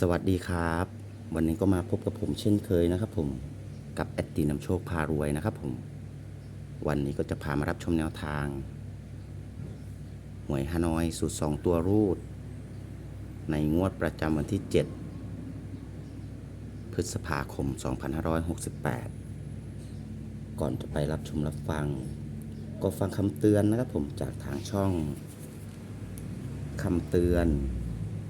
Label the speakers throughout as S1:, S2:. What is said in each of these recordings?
S1: สวัสดีครับ วันนี้ก็มาพบกับผมเช่นเคยนะครับ ผมกับแอดตีนำโชคพารวยนะครับผม วันนี้ก็จะพามารับชมแนวทางหวยฮานอยสูตรสองตัวรูด ในงวดประจำวันที่ 7 พฤษภาคม 2568 ก่อนจะไปรับชมรับฟัง ก็ฟังคำเตือนนะครับผมจากทางช่องคำเตือน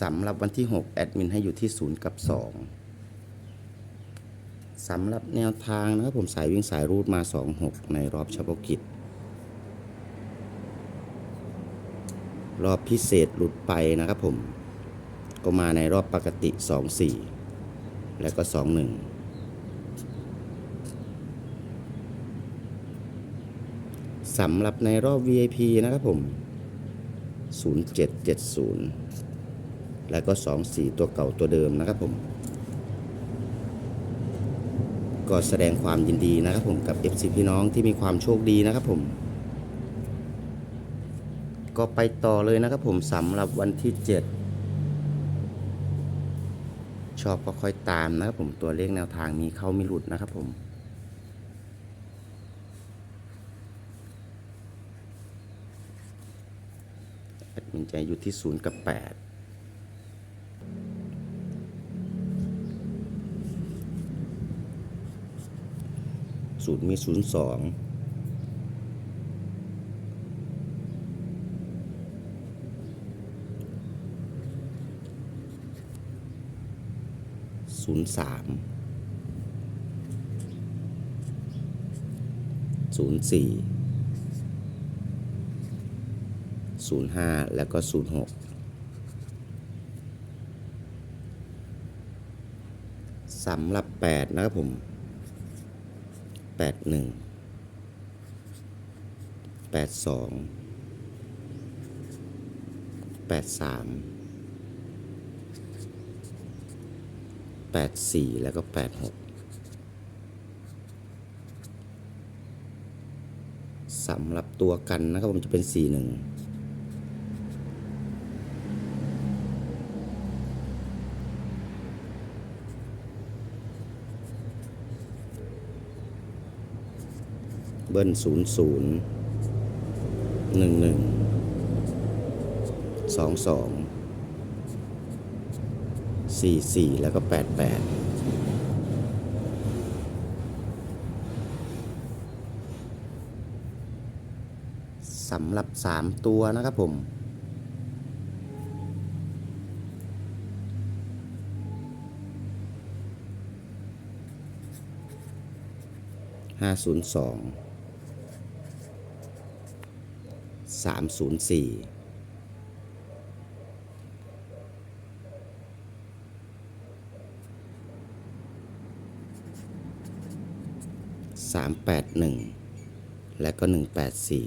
S1: สำหรับวันที่ 6 แอดมินให้อยู่ที่ 0 กับ 2 สำหรับแนวทางนะครับผมสายวิ่งสายรูดมา 2 6 ในรอบเฉพาะกิจ รอบพิเศษหลุดไปนะครับผม ก็มาในรอบปกติ 2 4 และก็ 2 1สำหรับในรอบ VIP นะครับผม 0770 แล้วก็ 2 4 ตัวเก่าตัวเดิมนะครับผม ก็แสดงความยินดีนะครับผมกับ FC พี่น้องที่มีความโชคดีนะครับผม ก็ไปต่อเลยนะครับผมสำหรับวันที่ 7 ชอบก็ค่อยตามนะครับผมตัวเลขแนวทางมีเข้ามีหลุดนะครับผมแอดมินใจอยู่ที่ 0 กับ 8 ศูนย์มีศูนย์สองศูนย์สามศูนย์สี่ศูนย์ห้าแล้วก็ศูนย์หกสำหรับแปดนะครับผม แปดหนึ่งแปดสองแปดสามแปดสี่แล้วก็แปดหกสำหรับตัวกันนะครับผมจะเป็นสี่หนึ่ง บิ้ลศูนย์ศูนย์หนึ่งหนึ่งสองสองสี่สี่แล้วก็แปดแปดสำหรับสามตัวนะครับผมห้าศูนย์สอง สามศูนย์สี่สามแปดหนึ่งและก็หนึ่งแปดสี่